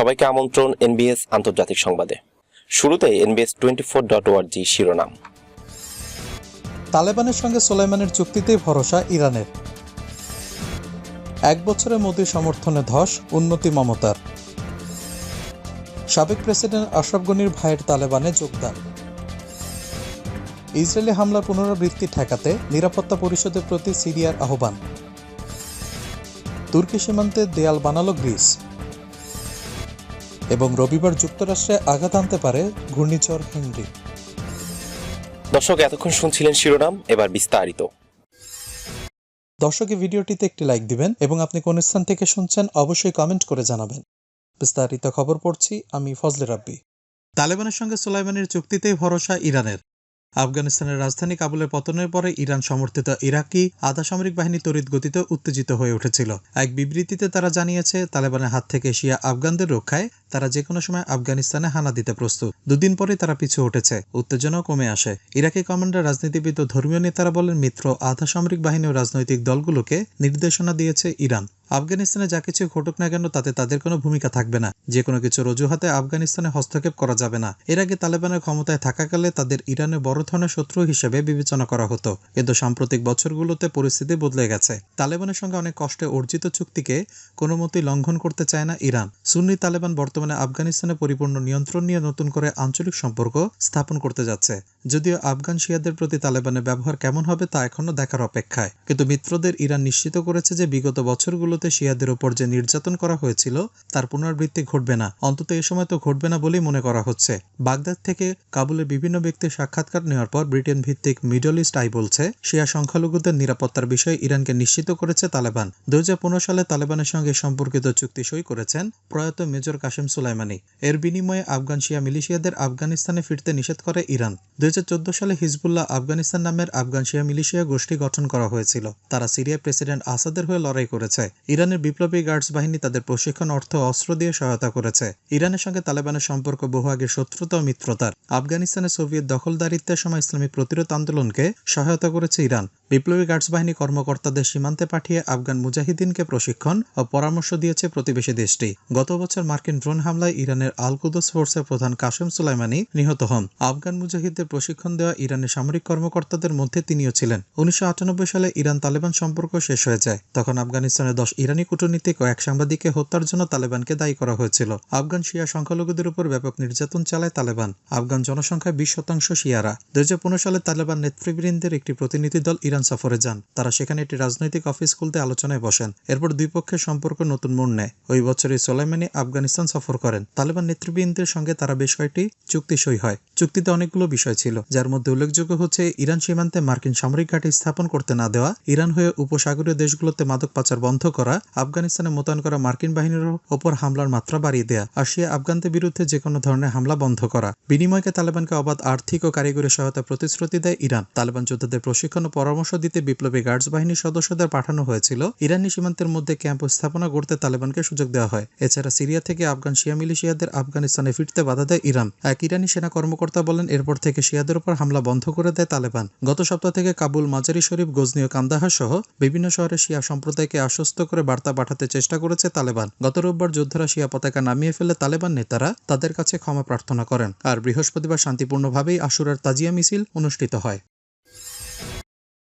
সবাইকে আমন্ত্রণ এনবিএস আন্তর্জাতিক সংবাদে। শুরুতে NBS twenty four dot org শিরোনাম। তালেবানের সঙ্গে সোলাইমানের চুক্তিতেই ভরসা ইরানের। এক বছরে মোদীর সমর্থনে ধস, উন্নতি মমতার। সাবেক প্রেসিডেন্ট আশরাফ গনির ভাইয়ের তালেবানে যোগদান। ইসরায়েলি হামলার পুনরাবৃত্তি ঠেকাতে নিরাপত্তা পরিষদের প্রতি সিরিয়ার আহ্বান। তুর্কি সীমান্তে দেয়াল বানালো গ্রিস। এবং রবিবার যুক্তরাষ্ট্রে আঘাত আনতে পারে ঘূর্ণিঝড় হেনরি দর্শক এতক্ষণ শুনছিলেন শিরোনাম এবার বিস্তারিত। দর্শক ভিডিওটিতে একটি লাইক দিবেন এবং আপনি কোন স্থান থেকে শুনছেন অবশ্যই কমেন্ট করে জানাবেন। বিস্তারিত খবর পড়ছি আমি ফজলে রাব্বি। তালেবানের সঙ্গে সোলাইমানের চুক্তিতেই ভরসা ইরানের। আফগানিস্তানের রাজধানী কাবুলের পতনের পরে ইরান সমর্থিত ইরাকি আধা সামরিক বাহিনী তড়িৎ গতিতে উত্তেজিত হয়ে উঠেছিল। এক বিবৃতিতে তারা জানিয়েছে, তালেবানের হাত থেকে শিয়া আফগানদের রক্ষায় তারা যে কোনো সময় আফগানিস্তানে হানা দিতে প্রস্তুত। দুদিন পরে তারা পিছু উঠেছে উত্তেজনাও কমে আসে। ইরাকি কমান্ডার, রাজনীতিবিদ ও ধর্মীয় নেতারা বলেন, মিত্র আধা সামরিক বাহিনী ও রাজনৈতিক দলগুলোকে নির্দেশনা দিয়েছে ইরান। আফগানিস্তানে যা কিছু ঘটুক না কেন, তাতে তাদের কোনো ভূমিকা থাকবে না। যে কোনো কিছুর অজুহাতে আফগানিস্তানে হস্তক্ষেপ করা যাবে না। এর আগে তালেবানের ক্ষমতায় থাকাকালে তাদের ইরানে বড় ধরনের শত্রু হিসেবে বিবেচনা করা হতো। কিন্তু সাম্প্রতিক বছরগুলোতে পরিস্থিতি বদলে গেছে। তালেবানের সঙ্গে অনেক কষ্টে অর্জিত চুক্তিকে কোনো মতেই লঙ্ঘন করতে চায় না ইরান। সুন্নি তালেবান বর্তমানে আফগানিস্তানে পরিপূর্ণ নিয়ন্ত্রণ নিয়ে নতুন করে আঞ্চলিক সম্পর্ক স্থাপন করতে যাচ্ছে। যদিও আফগান শিয়াদের প্রতি তালেবানের ব্যবহার কেমন হবে, তা এখনও দেখার অপেক্ষায়। কিন্তু মিত্রদের ইরান নিশ্চিত করেছে যে বিগত বছরগুলোতে শিয়াদের ওপর যে নির্যাতন করা হয়েছিল, তার পুনরাবৃত্তি ঘটবে না। অন্তত এ সময় তো ঘটবে না বলেই মনে করা হচ্ছে। বাগদাদ থেকে কাবুলের বিভিন্ন ব্যক্তির সাক্ষাৎকার নেওয়ার পর ব্রিটেন ভিত্তিক মিডল ইস্ট আই বলছে, শিয়া সংখ্যালঘুদের নিরাপত্তার বিষয়ে ইরানকে নিশ্চিত করেছে তালেবান। দুই হাজার পনেরো সালে তালেবানের সঙ্গে সম্পর্কিত চুক্তি সই করেছেন প্রয়াত মেজর কাশেম সুলাইমানি। এর বিনিময়ে আফগান শিয়া মিলিশিয়াদের আফগানিস্তানে ফিরতে নিষেধ করে ইরান। দুই হাজার চোদ্দ সালে হিজবুল্লাহ আফগানিস্তান নামের আফগান শিয়া মিলিশিয়া গোষ্ঠী গঠন করা হয়েছিল। তারা সিরিয়ার প্রেসিডেন্ট আসাদের হয়ে লড়াই করেছে। ইরানের বিপ্লবী গার্ডস বাহিনী তাদের প্রশিক্ষণ, অর্থ অস্ত্র দিয়ে সহায়তা করেছে। ইরানের সঙ্গে তালেবানের সম্পর্ক বহু আগে শত্রুতা ও মিত্রতার। আফগানিস্তানে সোভিয়েত দখলদারিত্বের সময় ইসলামিক প্রতিরোধ আন্দোলনকে সহায়তা করেছে ইরান। বিপ্লবী গার্ডস বাহিনী কর্মকর্তাদের সীমান্তে পাঠিয়ে আফগান মুজাহিদিনকে প্রশিক্ষণ ও পরামর্শ দিয়েছে প্রতিবেশী দেশটি। গত বছর মার্কিন ড্রোন হামলায় ইরানের আল কুদস ফোর্সের প্রধান কাশেম সুলাইমানি নিহত হন। আফগান মুজাহিদদের প্রশিক্ষণ দেওয়া ইরানের সামরিক কর্মকর্তাদের মধ্যে তিনিও ছিলেন। উনিশশো আটানব্বই সালে ইরান তালেবান সম্পর্ক শেষ হয়ে যায়। তখন আফগানিস্তানের দশ ইরানি কূটনীতিক ও এক সাংবাদিককে হত্যার জন্য তালেবানকে দায়ী করা হয়েছিল। আফগান শিয়া সংখ্যালঘুদের উপর ব্যাপক নির্যাতন চালায় তালেবান। আফগান জনসংখ্যায় বিশ শতাংশ শিয়ারা। দুই হাজার পনেরো সালে তালেবান নেতৃবৃন্দের একটি প্রতিনিধি দল ইরান সফরে যান। তারা সেখানে একটি রাজনৈতিক অফিস খুলতে আলোচনায় বসেন। এরপর দুই পক্ষের সম্পর্ক নতুন মোড় নেয়। ওই বছরই সোলাইমানি আফগানিস্তান সফর করেন। তালেবান নেতৃবৃন্দের সঙ্গে তারা বেশ কয়েকটি চুক্তি সই হয়। চুক্তিতে অনেকগুলো বিষয় ছিল, যার মধ্যে উল্লেখযোগ্য হচ্ছে ইরান সীমান্তে মার্কিন সামরিক ঘাঁটি স্থাপন করতে না দেওয়া, ইরান হয়ে উপসাগরীয় দেশগুলোতে মাদক পাচার বন্ধ করা, আফগানিস্তানে মোতায়েন করা মার্কিন বাহিনীর ওপর হামলার মাত্রা বাড়িয়ে দেয়া আর শিয়া আফগানদের বিরুদ্ধে যে কোনো ধরনের হামলা বন্ধ করা। বিনিময়কে তালেবানকে অবাধ আর্থিক ও কারিগরি সহায়তা প্রতিশ্রুতি দেয় ইরান। তালেবান যোদ্ধাদের প্রশিক্ষণ ও পরামর্শ দিতে বিপ্লবী গার্ডস বাহিনীর সদস্যদের পাঠানো হয়েছিল। ইরানি সীমান্তের মধ্যে ক্যাম্প স্থাপনা করতে তালেবানকে সুযোগ দেওয়া হয়। এছাড়া সিরিয়া থেকে আফগান শিয়া মিলিশিয়াদের আফগানিস্তানে ফিরতে বাধা দেয় ইরান। এক ইরানি সেনা কর্মকর্তা বলেন, এরপর থেকে শিয়াদের উপর হামলা বন্ধ করে দেয় তালেবান। গত সপ্তাহ থেকে কাবুল মাজারি শরীফ গজনি ও কান্দাহার সহ বিভিন্ন শহরে শিয়া সম্প্রদায়কে আশ্বস্ত করে বার্তা পাঠাতে চেষ্টা করেছে তালেবান। গত রোববার যোদ্ধারা শিয়া পতাকা নামিয়ে ফেলে তালেবান নেতারা তাদের কাছে ক্ষমা প্রার্থনা করেন। আর বৃহস্পতিবার শান্তিপূর্ণভাবেই আশুরার তাজিয়া মিছিল অনুষ্ঠিত হয়।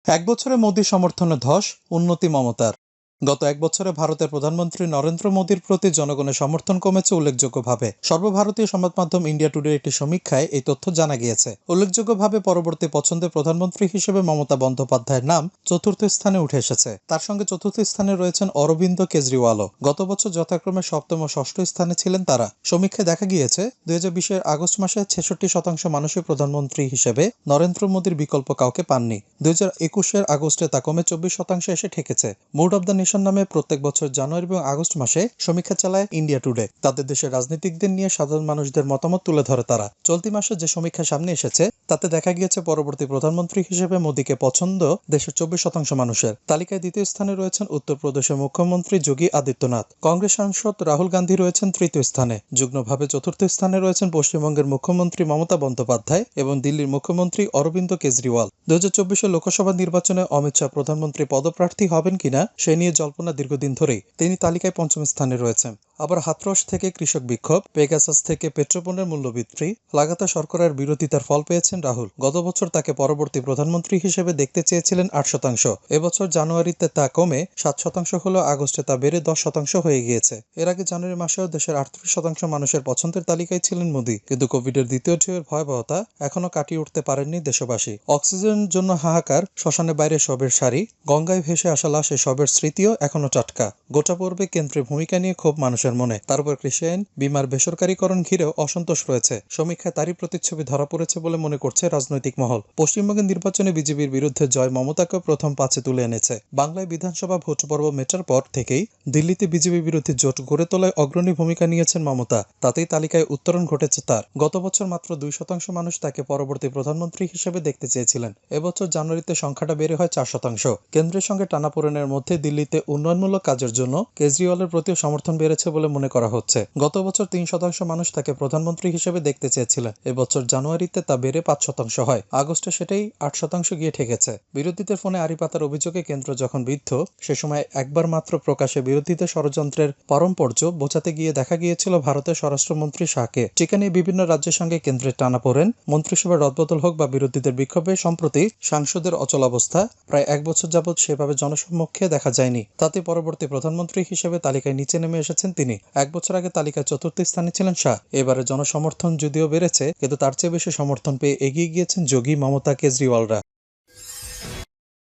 এক বছরে মোদী সমর্থনে ধস, উন্নতি মমতার। গত এক বছরে ভারতের প্রধানমন্ত্রী নরেন্দ্র মোদীর প্রতি জনগণের সমর্থন কমেছে উল্লেখযোগ্যভাবে। সর্বভারতীয় সংবাদ মাধ্যম ইন্ডিয়া টুডের একটি সমীক্ষায় এই তথ্য জানা গিয়েছে। উল্লেখযোগ্যভাবে পরবর্তী পছন্দের প্রধানমন্ত্রী হিসেবে মমতা বন্দ্যোপাধ্যায়ের নাম চতুর্থ স্থানে উঠে এসেছে। তার সঙ্গে চতুর্থ স্থানে রয়েছেন অরবিন্দ কেজরিওয়ালও। গত বছর যথাক্রমে সপ্তম ও ষষ্ঠ স্থানে ছিলেন তারা। সমীক্ষায় দেখা গিয়েছে, দুই হাজার বিশের আগস্ট মাসে ছেষট্টি শতাংশ মানুষই প্রধানমন্ত্রী হিসেবে নরেন্দ্র মোদীর বিকল্প কাউকে পাননি। দুই হাজার একুশের আগস্টে তা কমে চব্বিশ শতাংশ এসে ঠেকেছে। মুড অব দ্য নেশন নামে প্রত্যেক বছর জানুয়ারি এবং আগস্ট মাসে সমীক্ষা চালায় ইন্ডিয়া টুডে তাদের দেশের রাজনীতিকদের নিয়ে সাধারণ মানুষদের মতামত তুলে ধরে তারা। চলতি মাসে যে সমীক্ষা সামনে এসেছে, তাতে দেখা গিয়েছে পরবর্তী প্রধানমন্ত্রী হিসেবে মোদীকে পছন্দ দেশের চব্বিশ শতাংশ মানুষের। তালিকায় দ্বিতীয় স্থানে রয়েছেন উত্তরপ্রদেশের মুখ্যমন্ত্রী যোগী আদিত্যনাথ। কংগ্রেস সাংসদ রাহুল গান্ধী রয়েছেন তৃতীয় স্থানে। যুগ্মভাবে চতুর্থ স্থানে রয়েছেন পশ্চিমবঙ্গের মুখ্যমন্ত্রী মমতা বন্দ্যোপাধ্যায় এবং দিল্লির মুখ্যমন্ত্রী অরবিন্দ কেজরিওয়াল। দু হাজার লোকসভা নির্বাচনে অমিত শাহ প্রধানমন্ত্রী পদপ্রার্থী হবেন কিনা, সে নিয়ে জল্পনা দীর্ঘদিন ধরেই তিনি তালিকায় পঞ্চম স্থানে রয়েছেন। আবার হাতরস থেকে কৃষক বিক্ষোভ, পেগাসাস থেকে পেট্রোপণ্যের মূল্য বৃদ্ধি, লাগাতার সরকারের বিরোধিতার ফল পেয়েছেন রাহুল। গত বছর তাকে পরবর্তী প্রধানমন্ত্রী হিসেবে দেখতে চেয়েছিলেন আট শতাংশ। এবছর জানুয়ারিতে তা কমে সাত শতাংশ হলেও আগস্টে তা বেড়ে দশ শতাংশ হয়ে গিয়েছে। এর আগে জানুয়ারি মাসেও দেশের আটত্রিশ শতাংশ মানুষের পছন্দের তালিকায় ছিলেন মোদী। কিন্তু কোভিডের দ্বিতীয় ঢেউয়ের ভয়াবহতা এখনও কাটিয়ে উঠতে পারেননি দেশবাসী। অক্সিজেনের জন্য হাহাকার শ্মশানে বাইরে শবের সারি, গঙ্গায় ভেসে আসা লাশে শবের স্মৃতিও এখনও টাটকা। গোটা পর্বে কেন্দ্রের ভূমিকা নিয়ে ক্ষোভ মানুষের মনে। তার উপর কৃষি আইন বিমার বেসরকারীকরণ ঘিরেও অসন্তোষ রয়েছে। সমীক্ষায় তারই প্রতিচ্ছবি ধরা পড়েছে বলে মনে করছে রাজনৈতিক মহল। পশ্চিমবঙ্গের নির্বাচনে বিজেপির বিরুদ্ধে জয় মমতাকে প্রথম পাঁচে তুলে এনেছে। বাংলায় বিধানসভা ভোট পর্ব মেটার পর থেকেই দিল্লিতে বিজেপি বিরোধী জোট গড়ে তোলায় অগ্রণী ভূমিকা নিয়েছেন মমতা। তাতেই তালিকায় উত্তরণ ঘটেছে তার। গত বছর মাত্র দুই শতাংশ মানুষ তাকে পরবর্তী প্রধানমন্ত্রী হিসেবে দেখতে চেয়েছিলেন। এবছর জানুয়ারিতে সংখ্যাটা বেড়ে হয় চার শতাংশ। কেন্দ্রের সঙ্গে টানাপোড়েনের মধ্যে দিল্লিতে উন্নয়নমূলক কাজের জন্য কেজরিওয়ালের প্রতিও সমর্থন বেড়েছে বলে মনে করা হচ্ছে। গত বছর তিন শতাংশ মানুষ তাকে প্রধানমন্ত্রী হিসেবে দেখতে চেয়েছিলেন। এবছর জানুয়ারিতে তা বেড়ে পাঁচ শতাংশ হয়। আগস্টে সেটাই আট শতাংশ গিয়ে ঠেকেছে। বিরোধীদের ফোনে আড়ি পাতার অভিযোগে কেন্দ্র যখন বিদ্ধ, সে সময় একবার মাত্র প্রকাশে বিরোধীদের ষড়যন্ত্রের পরম্পর্য বোঝাতে গিয়ে দেখা গিয়েছিল ভারতের স্বরাষ্ট্রমন্ত্রী শাহকে। নিয়ে বিভিন্ন রাজ্যের সঙ্গে কেন্দ্রের টানা পড়েন। মন্ত্রিসভার রদবদল হোক বা বিরোধীদের বিক্ষোভে, সম্প্রতি সাংসদের অচলাবস্থা প্রায় এক বছর যাবৎ সেভাবে জনসম্মুখে দেখা যায়নি। তাতে পরবর্তী প্রধানমন্ত্রী হিসেবে তালিকায় নিচে নেমে এসেছেন তিনি। এক বছর আগে তালিকায় চতুর্থ স্থানে ছিলেন শাহ। এবারে জনসমর্থন যদিও বেড়েছে, কিন্তু তার চেয়ে বেশি সমর্থন পেয়ে এগিয়ে গিয়েছেন যোগী মমতা কেজরিওয়ালরা।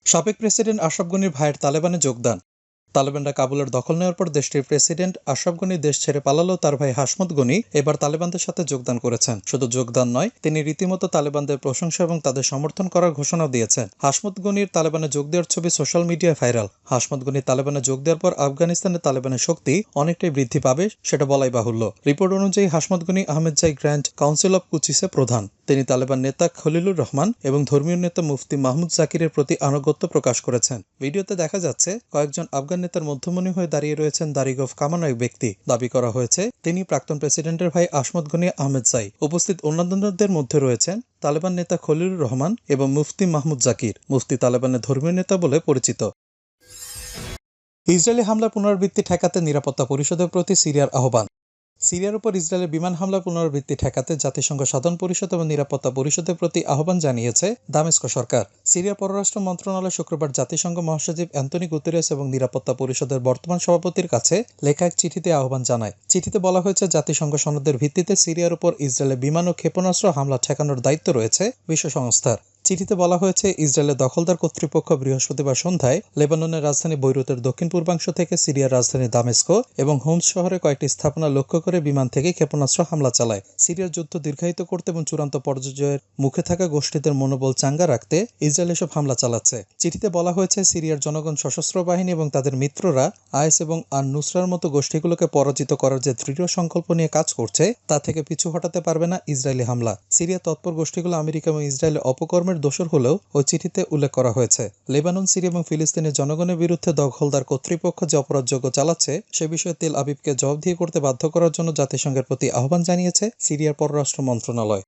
সাবেক প্রেসিডেন্ট আশরাফ গনির ভাইয়ের তালেবানে যোগদান। তালেবানরা কাবুলের দখল নেওয়ার পর দেশটির প্রেসিডেন্ট আশরাফ গনি দেশ ছেড়ে পালালেও তার ভাই হাসমত গনি এবার তালেবানদের সাথে যোগদান করেছেন। শুধু যোগদান নয়, তিনি রীতিমতো তালেবানদের প্রশংসা এবং তাদের সমর্থন করার ঘোষণা দিয়েছেন। হাসমত গনির তালেবানে যোগ দেওয়ার ছবি সোশ্যাল মিডিয়ায় ভাইরাল। হাসমত গনি তালেবানে যোগ দেওয়ার পর আফগানিস্তানে তালেবানের শক্তি অনেকটাই বৃদ্ধি পাবে, সেটা বলাই বাহুল্য। রিপোর্ট অনুযায়ী হাসমত গনি আহমেদ জাই গ্র্যান্ড কাউন্সিল অব কুচিসে প্রধান। তিনি তালেবান নেতা খলিলুর রহমান এবং ধর্মীয় নেতা মুফতি মাহমুদ জাকিরের প্রতি আনুগত্য প্রকাশ করেছেন। ভিডিওতে দেখা যাচ্ছে, কয়েকজন আফগান নেতার মধ্যমণি হয়ে দাঁড়িয়ে রয়েছেন দারিগফ কামানো এক ব্যক্তি। দাবি করা হয়েছে, তিনি প্রাক্তন প্রেসিডেন্টের ভাই আসমত গনি আহমেদ জাই উপস্থিত অন্যান্যদের মধ্যে রয়েছেন তালেবান নেতা খলিলুর রহমান এবং মুফতি মাহমুদ জাকির। মুফতি তালেবানের ধর্মীয় নেতা বলে পরিচিত। ইসরায়েলি হামলার পুনরাবৃত্তি ঠেকাতে নিরাপত্তা পরিষদের প্রতি সিরিয়ার আহ্বান। সিরিয়ার উপর ইসরায়েলের বিমান হামলার পুনরাবৃত্তি ঠেকাতে জাতিসংঘ সাধারণ পরিষদ এবং নিরাপত্তা পরিষদের প্রতি আহ্বান জানিয়েছে দামেস্ক সরকার। সিরিয়ার পররাষ্ট্র মন্ত্রণালয় শুক্রবার জাতিসংঘ মহাসচিব অ্যান্টনি গুতেরেস এবং নিরাপত্তা পরিষদের বর্তমান সভাপতির কাছে লেখা এক চিঠিতে আহ্বান জানায়। চিঠিতে বলা হয়েছে, জাতিসংঘ সনদের ভিত্তিতে সিরিয়ার উপর ইসরায়েলের বিমান ও ক্ষেপণাস্ত্র হামলা ঠেকানোর দায়িত্ব রয়েছে বিশ্ব সংস্থার চিঠিতে বলা হয়েছে, ইসরায়েলের দখলদার কর্তৃপক্ষ বৃহস্পতিবার সন্ধ্যায় লেবাননের রাজধানী বৈরুতের দক্ষিণ পূর্বাংশ থেকে সিরিয়ার রাজধানী দামেস্কো এবং হোমস শহরে কয়েকটি স্থাপনা লক্ষ্য করে বিমান থেকে ক্ষেপণাস্ত্র হামলা চালায়। সিরিয়ার যুদ্ধ দীর্ঘায়িত করতে এবং চূড়ান্ত পর্যায়ের মুখে থাকা গোষ্ঠীদের মনোবল চাঙ্গা রাখতে ইসরায়েল এসব হামলা চালাচ্ছে। চিঠিতে বলা হয়েছে, সিরিয়ার জনগণ সশস্ত্র বাহিনী এবং তাদের মিত্ররা আইএস এবং আর নুসরার মতো গোষ্ঠীগুলোকে পরাজিত করার যে দৃঢ় সংকল্প নিয়ে কাজ করছে, তা থেকে পিছু হটাতে পারবে না ইসরায়েলি হামলা। সিরিয়া তৎপর গোষ্ঠীগুলো আমেরিকা এবং ইসরায়েলের অপকর্মের দোষর হলেও ওই চিঠিতে উল্লেখ করা হয়েছে। লেবানন, সিরিয়া এবং ফিলিস্তিনের জনগণের বিরুদ্ধে দখলদার কর্তৃপক্ষ যে অপরাধযোগ্য চালাচ্ছে, সে বিষয়ে তেল আবিবকে জবাব জবাবদিহি করতে বাধ্য করার জন্য জাতিসংঘের প্রতি আহ্বান জানিয়েছে সিরিয়ার পররাষ্ট্র মন্ত্রণালয়।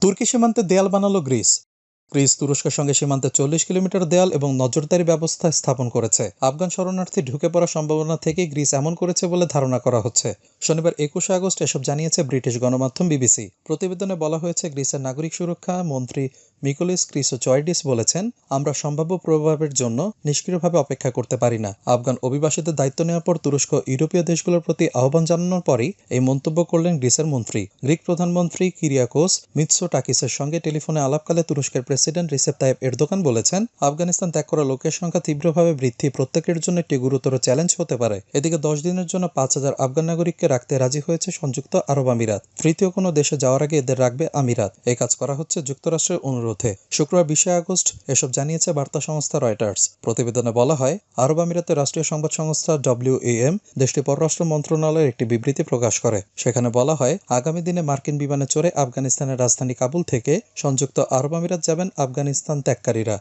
তুর্কি সীমান্তে দেয়াল বানালো গ্রিস। গ্রিস তুরস্কের সঙ্গে সীমান্তে চল্লিশ কিলোমিটার দেয়াল এবং নজরদারি ব্যবস্থা স্থাপন করেছে। আফগান শরণার্থী ঢুকে পড়ার সম্ভাবনা থেকে গ্রিস এমন করেছে বলে ধারণা করা হচ্ছে। শনিবার একুশে আগস্ট এসব জানিয়েছে ব্রিটিশ গণমাধ্যম বিবিসি। প্রতিবেদনে বলা হয়েছে, গ্রিসের নাগরিক সুরক্ষা মন্ত্রী মিকোলিস ক্রিসো চয়েডিস বলেছেন, আমরা সম্ভাব্য প্রভাবের জন্য নিষ্ক্রিয়ভাবে অপেক্ষা করতে পারি না। আফগান অভিবাসীদের দায়িত্ব নেওয়ার পর তুরস্ক ইউরোপীয় দেশগুলোর প্রতি আহ্বান জানানোর পরই এই মন্তব্য করলেন গ্রিসের মন্ত্রী। গ্রিক প্রধানমন্ত্রী কিরিয়াকোস মিৎসো টাকিসের সঙ্গে টেলিফোনে আলাপকালে তুরস্কের প্রেসিডেন্ট রিসেপ তাইব এরদোকান বলেছেন, আফগানিস্তান ত্যাগ করা লোকের সংখ্যা তীব্রভাবে বৃদ্ধি প্রত্যেকের জন্য একটি গুরুতর চ্যালেঞ্জ হতে পারে। এদিকে দশ দিনের জন্য পাঁচ হাজার আফগান নাগরিককে রাখতে রাজি হয়েছে সংযুক্ত আরব আমিরাত। তৃতীয় কোনো দেশে যাওয়ার আগে এদের রাখবে আমিরাত। এই কাজ করা হচ্ছে যুক্তরাষ্ট্রের অনুরোধে। শুক্রবার বিশে আগস্ট এসব জানিয়েছে বার্তা সংস্থা রয়টার্স। প্রতিবেদনে বলা হয়, আরব আমিরাতের রাষ্ট্রীয় সংবাদ সংস্থা ডব্লিউএএম দেশটির পররাষ্ট্র মন্ত্রণালয়ের একটি বিবৃতি প্রকাশ করে। সেখানে বলা হয়, আগামী দিনে মার্কিন বিমানে চড়ে আফগানিস্তানের রাজধানী কাবুল থেকে সংযুক্ত আরব আমিরাত যাবেন আফগানিস্তান ত্যাগকারীরা।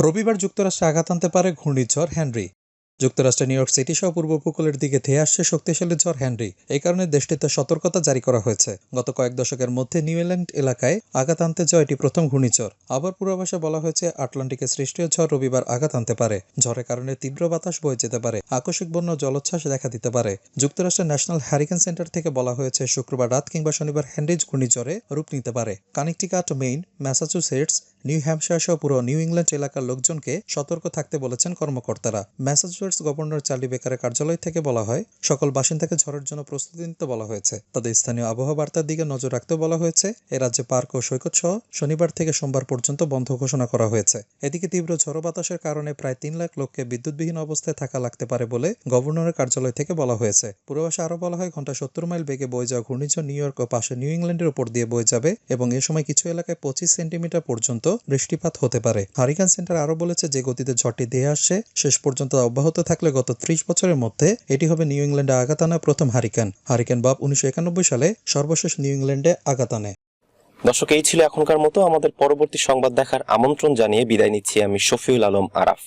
রবিবার যুক্তরাষ্ট্রে আঘাত আনতে পারে ঘূর্ণিঝড় হেনরি। যুক্তরাষ্ট্রের নিউ ইয়র্ক সিটি সহ পূর্ব উপকূলের দিকে ধেয়ে আসছে শক্তিশালী ঝড় হ্যানরি এই কারণে দেশটিতে সতর্কতা জারি করা হয়েছে। গত কয়েক দশকের মধ্যে নিউ ইংল্যান্ড এলাকায় আঘাত আনতে যাওয়া এটি প্রথম ঘূর্ণিঝড়। আবার পূর্বাভাসে বলা হয়েছে আটলান্টিকে সৃষ্টীয় ঝড় রবিবার আঘাত আনতে পারে। ঝড়ের কারণে তীব্র বাতাস বয়ে যেতে পারে। আকস্মিক বন্য জলোচ্ছ্বাস দেখা দিতে পারে। যুক্তরাষ্ট্রের ন্যাশনাল হ্যারিকেন সেন্টার থেকে বলা হয়েছে, শুক্রবার রাত কিংবা শনিবার হ্যান্ড্রিজ ঘূর্ণিঝড়ে রূপ নিতে পারে। Connecticut, Maine, Massachusetts New Hampshire সহ পুরো নিউ ইংল্যান্ড এলাকার লোকজনকে সতর্ক থাকতে বলেছেন কর্মকর্তারা। ম্যাসাচুসেটস গভর্নর চার্লি বেকারের কার্যালয় থেকে বলা হয়, সকল বাসিন্দাকে ঝড়ের জন্য প্রস্তুতি নিতে বলা হয়েছে। তাদের স্থানীয় আবহাওয়া বার্তার দিকে নজর রাখতে বলা হয়েছে, এ রাজ্যে পার্ক ও সৈকত সহ শনিবার থেকে সোমবার পর্যন্ত বন্ধ ঘোষণা করা হয়েছে। এদিকে তীব্র ঝড় বাতাসের কারণে প্রায় তিন লাখ লোককে বিদ্যুৎবিহীন অবস্থায় থাকা লাগতে পারে বলে গভর্নরের কার্যালয় থেকে বলা হয়েছে। পূর্বাভাসে আরও বলা হয় ঘণ্টা সত্তর মাইল বেগে বয়ে যাওয়া ঘূর্ণিঝড় নিউ ইয়র্ক ও পাশে নিউ ইংল্যান্ডের উপর দিয়ে বয়ে যাবে এবং এ সময় কিছু এলাকায় পঁচিশ সেন্টিমিটার পর্যন্ত বৃষ্টিপাত হতে পারে। হারিকান সেন্টার আরও বলেছে যে গতিতে ঝড়টি দেহে আসছে শেষ পর্যন্ত অব্যাহত থাকলে গত ত্রিশ বছরের মধ্যে এটি হবে নিউ ইংল্যান্ডে আঘাত আনা প্রথম হারিকান। হারিকান বাব উনিশশো একানব্বই সালে সর্বশেষ নিউ ইংল্যান্ডে আঘাত আনে। দর্শক, এই ছিল এখনকার মতো। আমাদের পরবর্তী সংবাদ দেখার আমন্ত্রণ জানিয়ে বিদায় নিচ্ছি আমি শফিউল আলম আরাফ।